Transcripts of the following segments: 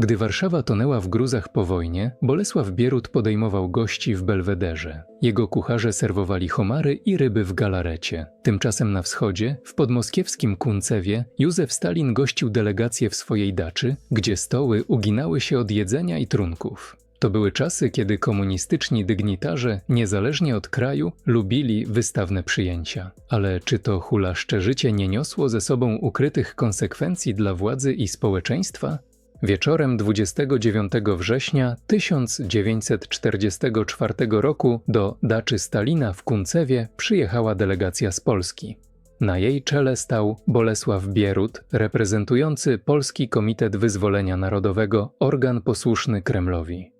Gdy Warszawa tonęła w gruzach po wojnie, Bolesław Bierut podejmował gości w Belwederze. Jego kucharze serwowali homary i ryby w galarecie. Tymczasem na wschodzie, w podmoskiewskim Kuncewie, Józef Stalin gościł delegację w swojej daczy, gdzie stoły uginały się od jedzenia i trunków. To były czasy, kiedy komunistyczni dygnitarze, niezależnie od kraju, lubili wystawne przyjęcia. Ale czy to hulaszcze życie nie niosło ze sobą ukrytych konsekwencji dla władzy i społeczeństwa? Wieczorem 29 września 1944 roku do daczy Stalina w Kuncewie przyjechała delegacja z Polski. Na jej czele stał Bolesław Bierut, reprezentujący Polski Komitet Wyzwolenia Narodowego, organ posłuszny Kremlowi.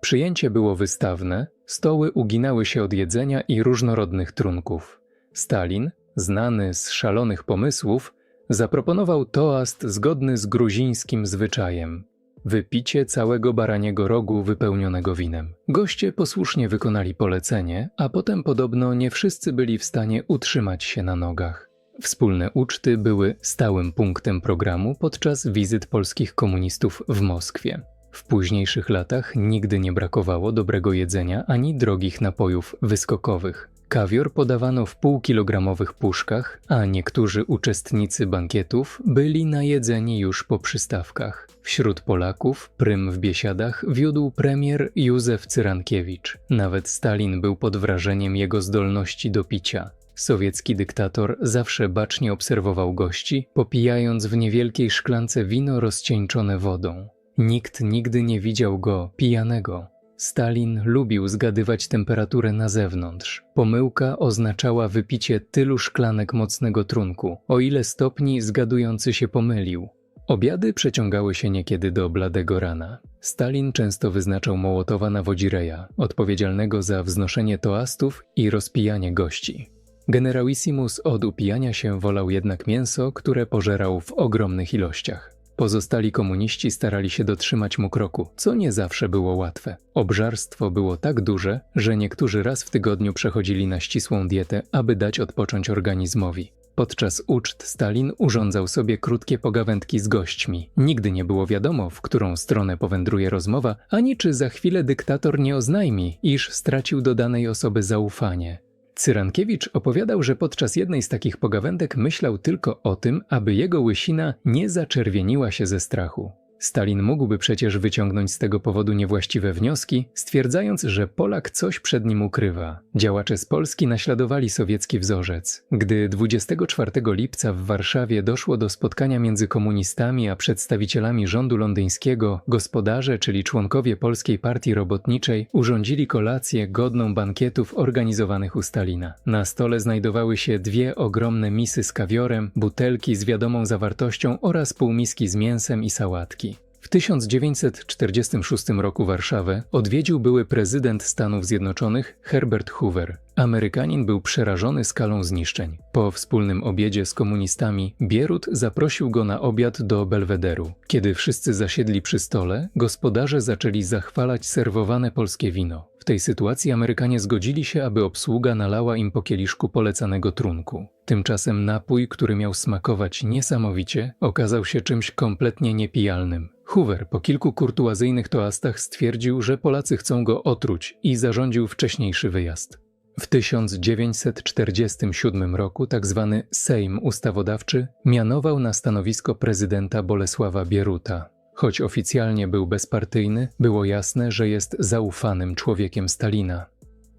Przyjęcie było wystawne, stoły uginały się od jedzenia i różnorodnych trunków. Stalin, znany z szalonych pomysłów, zaproponował toast zgodny z gruzińskim zwyczajem. Wypicie całego baraniego rogu wypełnionego winem. Goście posłusznie wykonali polecenie, a potem podobno nie wszyscy byli w stanie utrzymać się na nogach. Wspólne uczty były stałym punktem programu podczas wizyt polskich komunistów w Moskwie. W późniejszych latach nigdy nie brakowało dobrego jedzenia ani drogich napojów wyskokowych. Kawior podawano w półkilogramowych puszkach, a niektórzy uczestnicy bankietów byli najedzeni już po przystawkach. Wśród Polaków prym w biesiadach wiódł premier Józef Cyrankiewicz. Nawet Stalin był pod wrażeniem jego zdolności do picia. Sowiecki dyktator zawsze bacznie obserwował gości, popijając w niewielkiej szklance wino rozcieńczone wodą. Nikt nigdy nie widział go pijanego. Stalin lubił zgadywać temperaturę na zewnątrz. Pomyłka oznaczała wypicie tylu szklanek mocnego trunku, o ile stopni zgadujący się pomylił. Obiady przeciągały się niekiedy do bladego rana. Stalin często wyznaczał Mołotowa na wodzireja, odpowiedzialnego za wznoszenie toastów i rozpijanie gości. Generalissimus od upijania się wolał jednak mięso, które pożerał w ogromnych ilościach. Pozostali komuniści starali się dotrzymać mu kroku, co nie zawsze było łatwe. Obżarstwo było tak duże, że niektórzy raz w tygodniu przechodzili na ścisłą dietę, aby dać odpocząć organizmowi. Podczas uczt Stalin urządzał sobie krótkie pogawędki z gośćmi. Nigdy nie było wiadomo, w którą stronę powędruje rozmowa, ani czy za chwilę dyktator nie oznajmi, iż stracił do danej osoby zaufanie. Cyrankiewicz opowiadał, że podczas jednej z takich pogawędek myślał tylko o tym, aby jego łysina nie zaczerwieniła się ze strachu. Stalin mógłby przecież wyciągnąć z tego powodu niewłaściwe wnioski, stwierdzając, że Polak coś przed nim ukrywa. Działacze z Polski naśladowali sowiecki wzorzec. Gdy 24 lipca w Warszawie doszło do spotkania między komunistami a przedstawicielami rządu londyńskiego, gospodarze, czyli członkowie Polskiej Partii Robotniczej, urządzili kolację godną bankietów organizowanych u Stalina. Na stole znajdowały się dwie ogromne misy z kawiorem, butelki z wiadomą zawartością oraz półmiski z mięsem i sałatki. W 1946 roku Warszawę odwiedził były prezydent Stanów Zjednoczonych Herbert Hoover. Amerykanin był przerażony skalą zniszczeń. Po wspólnym obiedzie z komunistami Bierut zaprosił go na obiad do Belwederu. Kiedy wszyscy zasiedli przy stole, gospodarze zaczęli zachwalać serwowane polskie wino. W tej sytuacji Amerykanie zgodzili się, aby obsługa nalała im po kieliszku polecanego trunku. Tymczasem napój, który miał smakować niesamowicie, okazał się czymś kompletnie niepijalnym. Hoover po kilku kurtuazyjnych toastach stwierdził, że Polacy chcą go otruć i zarządził wcześniejszy wyjazd. W 1947 roku tzw. Tak Sejm Ustawodawczy mianował na stanowisko prezydenta Bolesława Bieruta. Choć oficjalnie był bezpartyjny, było jasne, że jest zaufanym człowiekiem Stalina.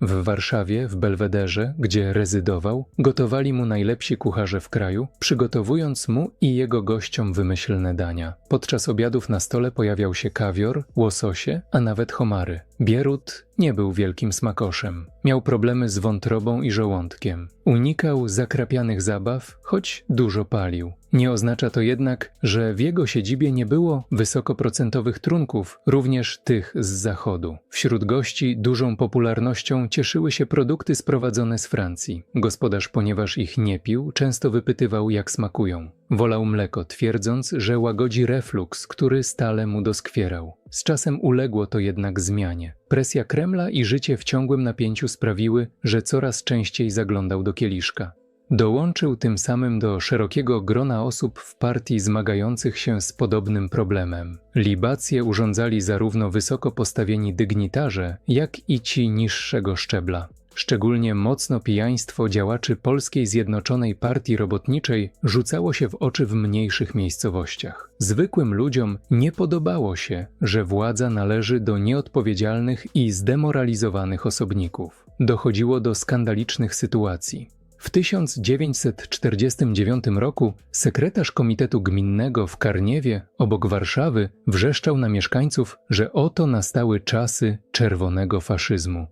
W Warszawie, w Belwederze, gdzie rezydował, gotowali mu najlepsi kucharze w kraju, przygotowując mu i jego gościom wymyślne dania. Podczas obiadów na stole pojawiał się kawior, łososie, a nawet homary. Bierut nie był wielkim smakoszem. Miał problemy z wątrobą i żołądkiem. Unikał zakrapianych zabaw, choć dużo palił. Nie oznacza to jednak, że w jego siedzibie nie było wysokoprocentowych trunków, również tych z zachodu. Wśród gości dużą popularnością cieszyły się produkty sprowadzone z Francji. Gospodarz, ponieważ ich nie pił, często wypytywał, jak smakują. Wolał mleko, twierdząc, że łagodzi refluks, który stale mu doskwierał. Z czasem uległo to jednak zmianie. Presja Kremla i życie w ciągłym napięciu sprawiły, że coraz częściej zaglądał do kieliszka. Dołączył tym samym do szerokiego grona osób w partii zmagających się z podobnym problemem. Libacje urządzali zarówno wysoko postawieni dygnitarze, jak i ci niższego szczebla. Szczególnie mocno pijaństwo działaczy Polskiej Zjednoczonej Partii Robotniczej rzucało się w oczy w mniejszych miejscowościach. Zwykłym ludziom nie podobało się, że władza należy do nieodpowiedzialnych i zdemoralizowanych osobników. Dochodziło do skandalicznych sytuacji. W 1949 roku sekretarz Komitetu Gminnego w Karniewie, obok Warszawy, wrzeszczał na mieszkańców, że oto nastały czasy czerwonego faszyzmu.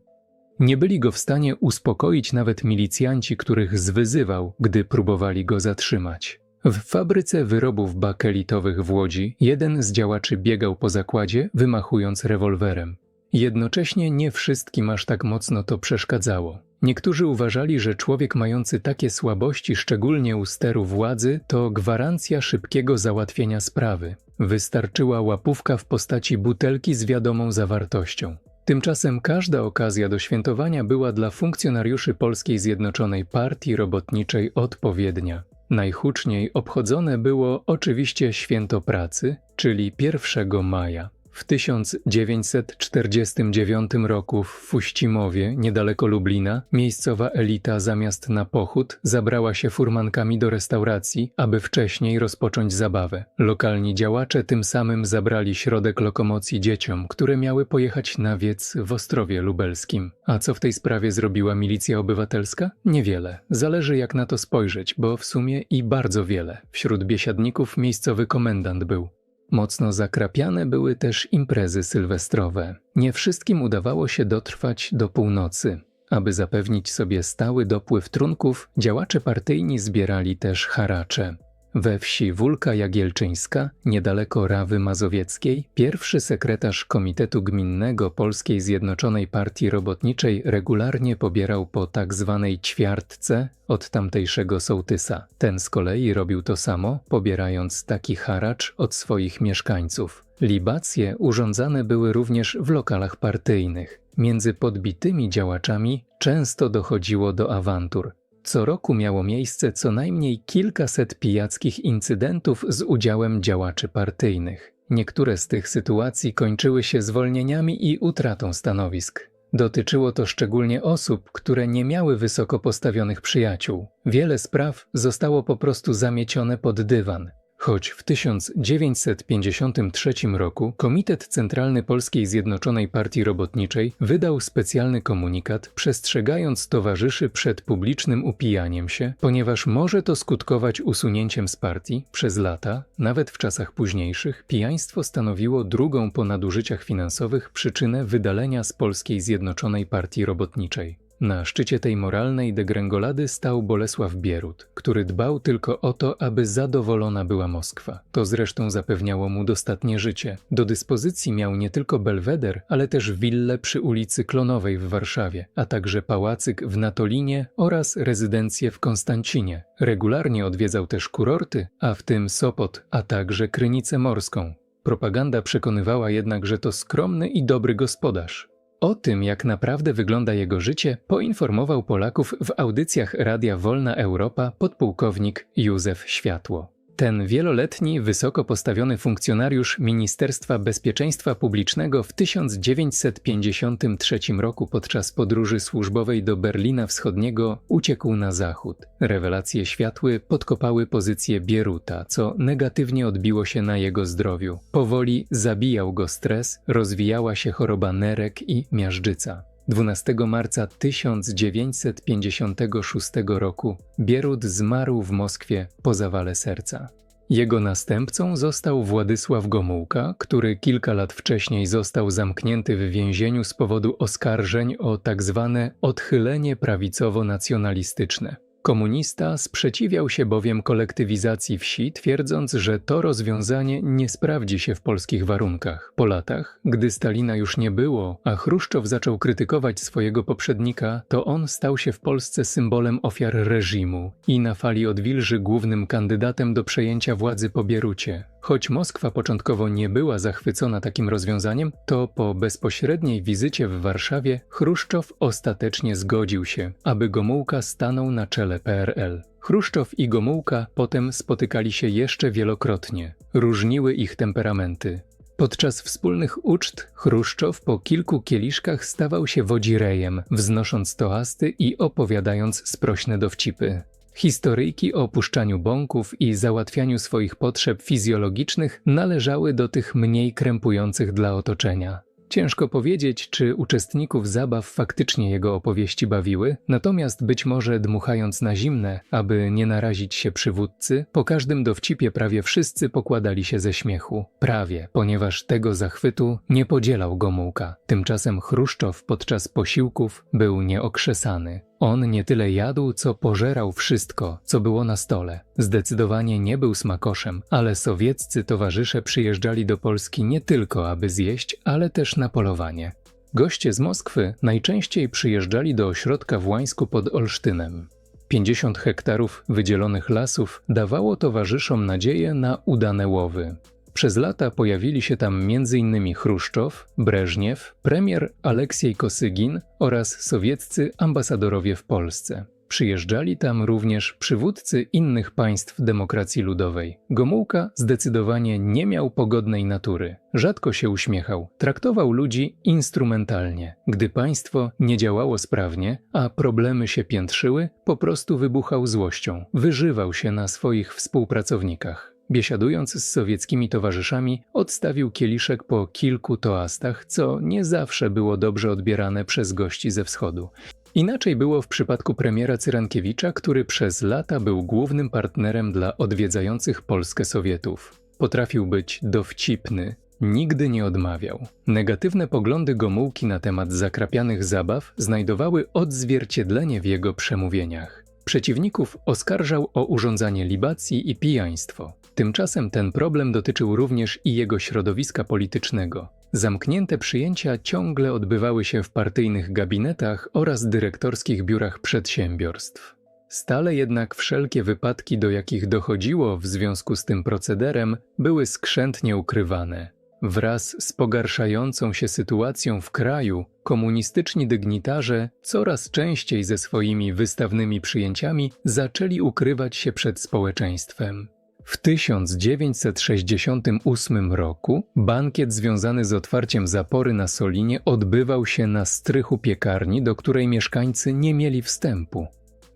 Nie byli go w stanie uspokoić nawet milicjanci, których zwyzywał, gdy próbowali go zatrzymać. W fabryce wyrobów bakelitowych w Łodzi jeden z działaczy biegał po zakładzie, wymachując rewolwerem. Jednocześnie nie wszystkim aż tak mocno to przeszkadzało. Niektórzy uważali, że człowiek mający takie słabości, szczególnie u steru władzy, to gwarancja szybkiego załatwienia sprawy. Wystarczyła łapówka w postaci butelki z wiadomą zawartością. Tymczasem każda okazja do świętowania była dla funkcjonariuszy Polskiej Zjednoczonej Partii Robotniczej odpowiednia. Najhuczniej obchodzone było oczywiście święto pracy, czyli 1 maja. W 1949 roku w Fuścimowie, niedaleko Lublina, miejscowa elita zamiast na pochód zabrała się furmankami do restauracji, aby wcześniej rozpocząć zabawę. Lokalni działacze tym samym zabrali środek lokomocji dzieciom, które miały pojechać na wiec w Ostrowie Lubelskim. A co w tej sprawie zrobiła milicja obywatelska? Niewiele. Zależy jak na to spojrzeć, bo w sumie i bardzo wiele. Wśród biesiadników miejscowy komendant był. Mocno zakrapiane były też imprezy sylwestrowe. Nie wszystkim udawało się dotrwać do północy. Aby zapewnić sobie stały dopływ trunków, działacze partyjni zbierali też haracze. We wsi Wólka Jagielczyńska, niedaleko Rawy Mazowieckiej, pierwszy sekretarz Komitetu Gminnego Polskiej Zjednoczonej Partii Robotniczej regularnie pobierał po tak zwanej ćwiartce od tamtejszego sołtysa. Ten z kolei robił to samo, pobierając taki haracz od swoich mieszkańców. Libacje urządzane były również w lokalach partyjnych. Między podbitymi działaczami często dochodziło do awantur. Co roku miało miejsce co najmniej kilkaset pijackich incydentów z udziałem działaczy partyjnych. Niektóre z tych sytuacji kończyły się zwolnieniami i utratą stanowisk. Dotyczyło to szczególnie osób, które nie miały wysoko postawionych przyjaciół. Wiele spraw zostało po prostu zamiecione pod dywan. Choć w 1953 roku Komitet Centralny Polskiej Zjednoczonej Partii Robotniczej wydał specjalny komunikat, przestrzegając towarzyszy przed publicznym upijaniem się, ponieważ może to skutkować usunięciem z partii przez lata, nawet w czasach późniejszych, pijaństwo stanowiło drugą po nadużyciach finansowych przyczynę wydalenia z Polskiej Zjednoczonej Partii Robotniczej. Na szczycie tej moralnej degrengolady stał Bolesław Bierut, który dbał tylko o to, aby zadowolona była Moskwa. To zresztą zapewniało mu dostatnie życie. Do dyspozycji miał nie tylko Belweder, ale też willę przy ulicy Klonowej w Warszawie, a także pałacyk w Natolinie oraz rezydencję w Konstancinie. Regularnie odwiedzał też kurorty, a w tym Sopot, a także Krynicę Morską. Propaganda przekonywała jednak, że to skromny i dobry gospodarz. O tym, jak naprawdę wygląda jego życie, poinformował Polaków w audycjach Radia Wolna Europa podpułkownik Józef Światło. Ten wieloletni, wysoko postawiony funkcjonariusz Ministerstwa Bezpieczeństwa Publicznego w 1953 roku podczas podróży służbowej do Berlina Wschodniego uciekł na zachód. Rewelacje światły podkopały pozycję Bieruta, co negatywnie odbiło się na jego zdrowiu. Powoli zabijał go stres, rozwijała się choroba nerek i miażdżyca. 12 marca 1956 roku Bierut zmarł w Moskwie po zawale serca. Jego następcą został Władysław Gomułka, który kilka lat wcześniej został zamknięty w więzieniu z powodu oskarżeń o tzw. Tak odchylenie prawicowo-nacjonalistyczne. Komunista sprzeciwiał się bowiem kolektywizacji wsi, twierdząc, że to rozwiązanie nie sprawdzi się w polskich warunkach. Po latach, gdy Stalina już nie było, a Chruszczow zaczął krytykować swojego poprzednika, to on stał się w Polsce symbolem ofiar reżimu i na fali odwilży głównym kandydatem do przejęcia władzy po Bierucie Choć Moskwa początkowo nie była zachwycona takim rozwiązaniem, to po bezpośredniej wizycie w Warszawie Chruszczow ostatecznie zgodził się, aby Gomułka stanął na czele PRL. Chruszczow i Gomułka potem spotykali się jeszcze wielokrotnie. Różniły ich temperamenty. Podczas wspólnych uczt Chruszczow po kilku kieliszkach stawał się wodzirejem, wznosząc toasty i opowiadając sprośne dowcipy. Historyjki o opuszczaniu bąków i załatwianiu swoich potrzeb fizjologicznych należały do tych mniej krępujących dla otoczenia. Ciężko powiedzieć, czy uczestników zabaw faktycznie jego opowieści bawiły, natomiast być może dmuchając na zimne, aby nie narazić się przywódcy, po każdym dowcipie prawie wszyscy pokładali się ze śmiechu. Prawie, ponieważ tego zachwytu nie podzielał Gomułka. Tymczasem Chruszczow podczas posiłków był nieokrzesany. On nie tyle jadł, co pożerał wszystko, co było na stole. Zdecydowanie nie był smakoszem, ale sowieccy towarzysze przyjeżdżali do Polski nie tylko, aby zjeść, ale też na polowanie. Goście z Moskwy najczęściej przyjeżdżali do ośrodka w Łańsku pod Olsztynem. 50 hektarów wydzielonych lasów dawało towarzyszom nadzieję na udane łowy. Przez lata pojawili się tam m.in. Chruszczow, Breżniew, premier Aleksiej Kosygin oraz sowieccy ambasadorowie w Polsce. Przyjeżdżali tam również przywódcy innych państw demokracji ludowej. Gomułka zdecydowanie nie miał pogodnej natury. Rzadko się uśmiechał, traktował ludzi instrumentalnie. Gdy państwo nie działało sprawnie, a problemy się piętrzyły, po prostu wybuchał złością, wyżywał się na swoich współpracownikach. Biesiadując z sowieckimi towarzyszami, odstawił kieliszek po kilku toastach, co nie zawsze było dobrze odbierane przez gości ze wschodu. Inaczej było w przypadku premiera Cyrankiewicza, który przez lata był głównym partnerem dla odwiedzających Polskę Sowietów. Potrafił być dowcipny, nigdy nie odmawiał. Negatywne poglądy Gomułki na temat zakrapianych zabaw znajdowały odzwierciedlenie w jego przemówieniach. Przeciwników oskarżał o urządzanie libacji i pijaństwo. Tymczasem ten problem dotyczył również i jego środowiska politycznego. Zamknięte przyjęcia ciągle odbywały się w partyjnych gabinetach oraz dyrektorskich biurach przedsiębiorstw. Stale jednak wszelkie wypadki, do jakich dochodziło w związku z tym procederem, były skrzętnie ukrywane. Wraz z pogarszającą się sytuacją w kraju, komunistyczni dygnitarze coraz częściej ze swoimi wystawnymi przyjęciami zaczęli ukrywać się przed społeczeństwem. W 1968 roku bankiet związany z otwarciem zapory na Solinie odbywał się na strychu piekarni, do której mieszkańcy nie mieli wstępu.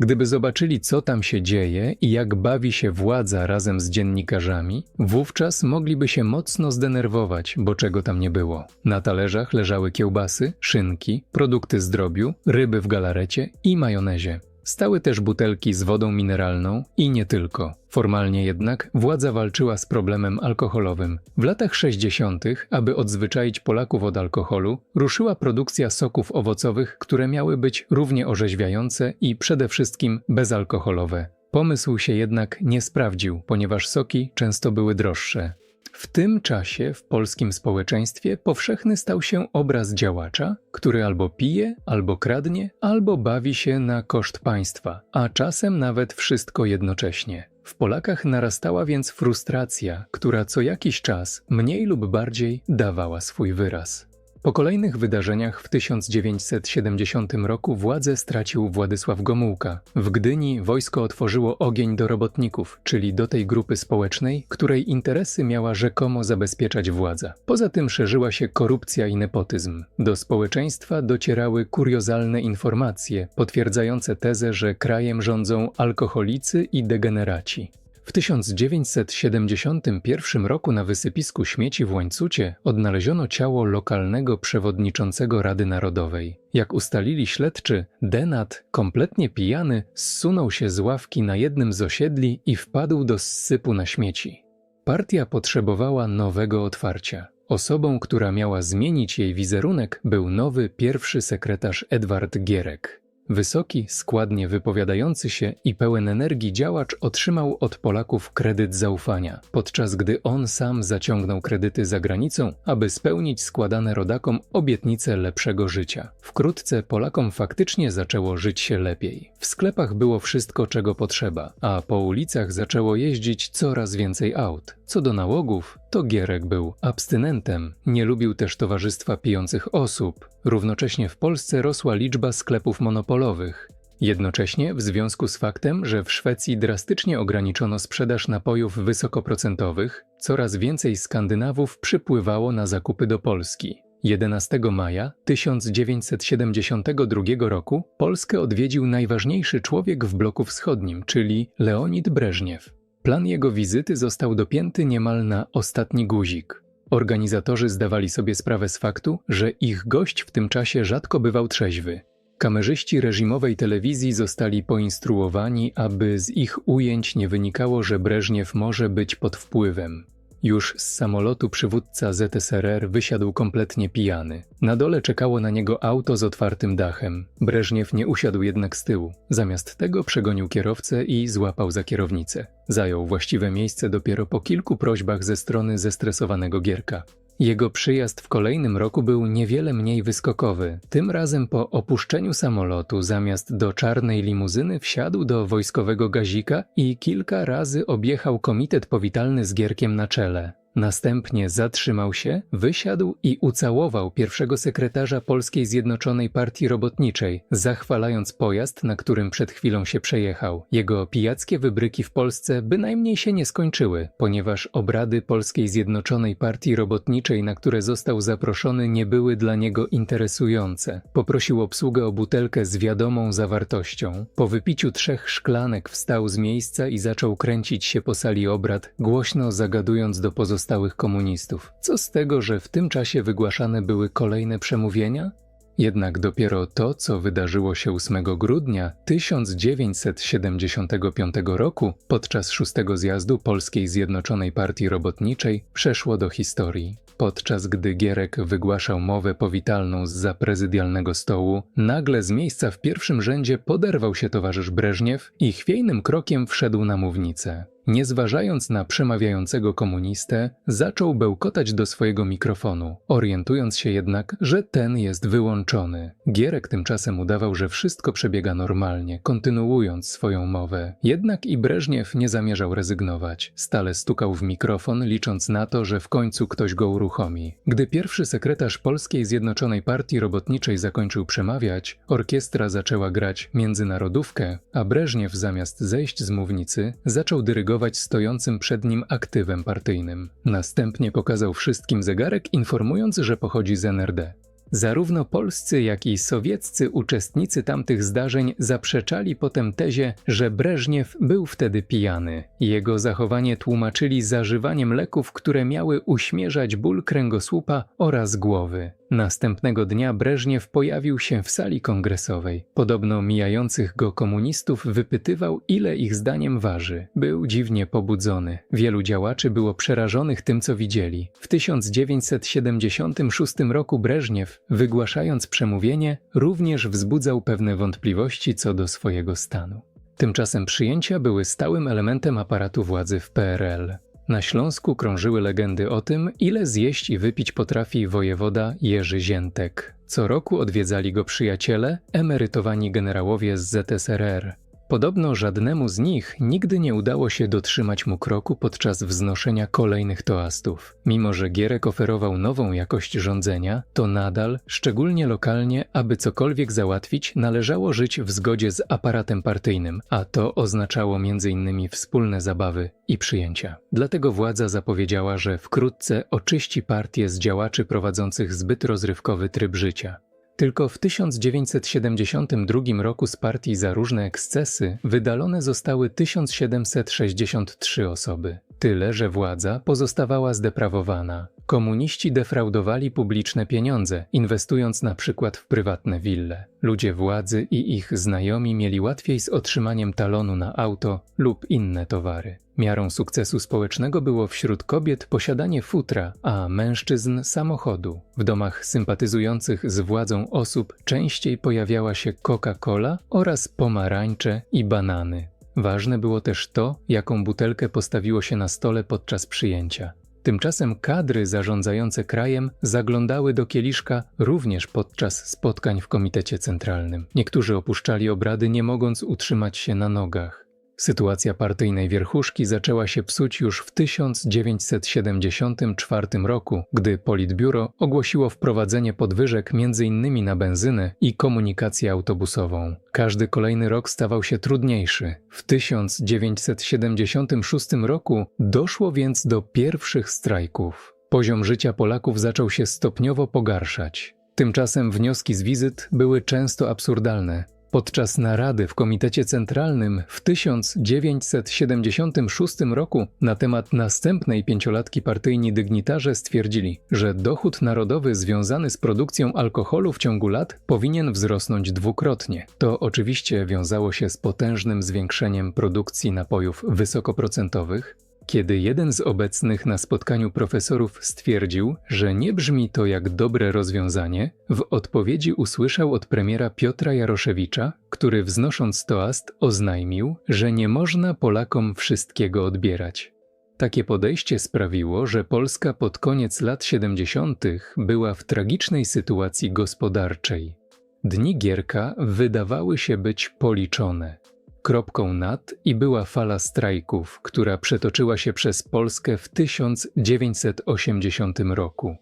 Gdyby zobaczyli, co tam się dzieje i jak bawi się władza razem z dziennikarzami, wówczas mogliby się mocno zdenerwować, bo czego tam nie było. Na talerzach leżały kiełbasy, szynki, produkty z drobiu, ryby w galarecie i majonezie. Stały też butelki z wodą mineralną i nie tylko. Formalnie jednak władza walczyła z problemem alkoholowym. W latach 60., aby odzwyczaić Polaków od alkoholu, ruszyła produkcja soków owocowych, które miały być równie orzeźwiające i przede wszystkim bezalkoholowe. Pomysł się jednak nie sprawdził, ponieważ soki często były droższe. W tym czasie w polskim społeczeństwie powszechny stał się obraz działacza, który albo pije, albo kradnie, albo bawi się na koszt państwa, a czasem nawet wszystko jednocześnie. W Polakach narastała więc frustracja, która co jakiś czas, mniej lub bardziej, dawała swój wyraz. Po kolejnych wydarzeniach w 1970 roku władzę stracił Władysław Gomułka. W Gdyni wojsko otworzyło ogień do robotników, czyli do tej grupy społecznej, której interesy miała rzekomo zabezpieczać władza. Poza tym szerzyła się korupcja i nepotyzm. Do społeczeństwa docierały kuriozalne informacje potwierdzające tezę, że krajem rządzą alkoholicy i degeneraci. W 1971 roku na wysypisku śmieci w Łańcucie odnaleziono ciało lokalnego przewodniczącego Rady Narodowej. Jak ustalili śledczy, Denat, kompletnie pijany, zsunął się z ławki na jednym z osiedli i wpadł do zsypu na śmieci. Partia potrzebowała nowego otwarcia. Osobą, która miała zmienić jej wizerunek, był nowy pierwszy sekretarz Edward Gierek. Wysoki, składnie wypowiadający się i pełen energii działacz otrzymał od Polaków kredyt zaufania, podczas gdy on sam zaciągnął kredyty za granicą, aby spełnić składane rodakom obietnice lepszego życia. Wkrótce Polakom faktycznie zaczęło żyć się lepiej. W sklepach było wszystko, czego potrzeba, a po ulicach zaczęło jeździć coraz więcej aut. Co do nałogów, to Gierek był abstynentem, nie lubił też towarzystwa pijących osób. Równocześnie w Polsce rosła liczba sklepów monopolowych. Jednocześnie, w związku z faktem, że w Szwecji drastycznie ograniczono sprzedaż napojów wysokoprocentowych, coraz więcej Skandynawów przypływało na zakupy do Polski. 11 maja 1972 roku Polskę odwiedził najważniejszy człowiek w bloku wschodnim, czyli Leonid Breżniew. Plan jego wizyty został dopięty niemal na ostatni guzik. Organizatorzy zdawali sobie sprawę z faktu, że ich gość w tym czasie rzadko bywał trzeźwy. Kamerzyści reżimowej telewizji zostali poinstruowani, aby z ich ujęć nie wynikało, że Breżniew może być pod wpływem. Już z samolotu przywódca ZSRR wysiadł kompletnie pijany. Na dole czekało na niego auto z otwartym dachem. Breżniew nie usiadł jednak z tyłu. Zamiast tego przegonił kierowcę i złapał za kierownicę. Zajął właściwe miejsce dopiero po kilku prośbach ze strony zestresowanego Gierka. Jego przyjazd w kolejnym roku był niewiele mniej wyskokowy. Tym razem po opuszczeniu samolotu zamiast do czarnej limuzyny wsiadł do wojskowego gazika i kilka razy objechał komitet powitalny z Gierkiem na czele. Następnie zatrzymał się, wysiadł i ucałował pierwszego sekretarza Polskiej Zjednoczonej Partii Robotniczej, zachwalając pojazd, na którym przed chwilą się przejechał. Jego pijackie wybryki w Polsce bynajmniej się nie skończyły, ponieważ obrady Polskiej Zjednoczonej Partii Robotniczej, na które został zaproszony, nie były dla niego interesujące. Poprosił obsługę o butelkę z wiadomą zawartością. Po wypiciu trzech szklanek wstał z miejsca i zaczął kręcić się po sali obrad, głośno zagadując do pozostałych pozostałych komunistów. Co z tego, że w tym czasie wygłaszane były kolejne przemówienia? Jednak dopiero to, co wydarzyło się 8 grudnia 1975 roku podczas szóstego zjazdu Polskiej Zjednoczonej Partii Robotniczej, przeszło do historii. Podczas gdy Gierek wygłaszał mowę powitalną z za prezydialnego stołu, nagle z miejsca w pierwszym rzędzie poderwał się towarzysz Breżniew i chwiejnym krokiem wszedł na mównicę. Nie zważając na przemawiającego komunistę, zaczął bełkotać do swojego mikrofonu, orientując się jednak, że ten jest wyłączony. Gierek tymczasem udawał, że wszystko przebiega normalnie, kontynuując swoją mowę. Jednak i Breżniew nie zamierzał rezygnować. Stale stukał w mikrofon, licząc na to, że w końcu ktoś go uruchomi. Gdy pierwszy sekretarz Polskiej Zjednoczonej Partii Robotniczej zakończył przemawiać, orkiestra zaczęła grać międzynarodówkę, a Breżniew zamiast zejść z mównicy, zaczął dyrygować stojącym przed nim aktywem partyjnym. Następnie pokazał wszystkim zegarek, informując, że pochodzi z NRD. Zarówno polscy, jak i sowieccy uczestnicy tamtych zdarzeń zaprzeczali potem tezie, że Breżniew był wtedy pijany. Jego zachowanie tłumaczyli zażywaniem leków, które miały uśmierzać ból kręgosłupa oraz głowy. Następnego dnia Breżniew pojawił się w sali kongresowej. Podobno mijających go komunistów wypytywał, ile ich zdaniem waży. Był dziwnie pobudzony. Wielu działaczy było przerażonych tym, co widzieli. W 1976 roku Breżniew, wygłaszając przemówienie, również wzbudzał pewne wątpliwości co do swojego stanu. Tymczasem przyjęcia były stałym elementem aparatu władzy w PRL. Na Śląsku krążyły legendy o tym, ile zjeść i wypić potrafi wojewoda Jerzy Ziętek. Co roku odwiedzali go przyjaciele, emerytowani generałowie z ZSRR. Podobno żadnemu z nich nigdy nie udało się dotrzymać mu kroku podczas wznoszenia kolejnych toastów. Mimo, że Gierek oferował nową jakość rządzenia, to nadal, szczególnie lokalnie, aby cokolwiek załatwić, należało żyć w zgodzie z aparatem partyjnym, a to oznaczało m.in. wspólne zabawy i przyjęcia. Dlatego władza zapowiedziała, że wkrótce oczyści partię z działaczy prowadzących zbyt rozrywkowy tryb życia. Tylko w 1972 roku z partii za różne ekscesy wydalone zostały 1763 osoby. Tyle, że władza pozostawała zdeprawowana. Komuniści defraudowali publiczne pieniądze, inwestując na przykład w prywatne wille. Ludzie władzy i ich znajomi mieli łatwiej z otrzymaniem talonu na auto lub inne towary. Miarą sukcesu społecznego było wśród kobiet posiadanie futra, a mężczyzn samochodu. W domach sympatyzujących z władzą osób częściej pojawiała się Coca-Cola oraz pomarańcze i banany. Ważne było też to, jaką butelkę postawiło się na stole podczas przyjęcia. Tymczasem kadry zarządzające krajem zaglądały do kieliszka również podczas spotkań w Komitecie Centralnym. Niektórzy opuszczali obrady, nie mogąc utrzymać się na nogach. Sytuacja partyjnej wierchuszki zaczęła się psuć już w 1974 roku, gdy Politbiuro ogłosiło wprowadzenie podwyżek m.in. na benzynę i komunikację autobusową. Każdy kolejny rok stawał się trudniejszy. W 1976 roku doszło więc do pierwszych strajków. Poziom życia Polaków zaczął się stopniowo pogarszać. Tymczasem wnioski z wizyt były często absurdalne. Podczas narady w Komitecie Centralnym w 1976 roku na temat następnej pięciolatki partyjni dygnitarze stwierdzili, że dochód narodowy związany z produkcją alkoholu w ciągu lat powinien wzrosnąć dwukrotnie. To oczywiście wiązało się z potężnym zwiększeniem produkcji napojów wysokoprocentowych, kiedy jeden z obecnych na spotkaniu profesorów stwierdził, że nie brzmi to jak dobre rozwiązanie, w odpowiedzi usłyszał od premiera Piotra Jaroszewicza, który wznosząc toast oznajmił, że nie można Polakom wszystkiego odbierać. Takie podejście sprawiło, że Polska pod koniec lat 70. była w tragicznej sytuacji gospodarczej. Dni Gierka wydawały się być policzone. Kropką nad i była fala strajków, która przetoczyła się przez Polskę w 1980 roku.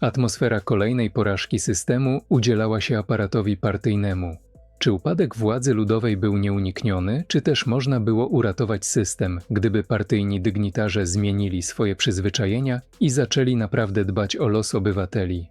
Atmosfera kolejnej porażki systemu udzielała się aparatowi partyjnemu. Czy upadek władzy ludowej był nieunikniony, czy też można było uratować system, gdyby partyjni dygnitarze zmienili swoje przyzwyczajenia i zaczęli naprawdę dbać o los obywateli?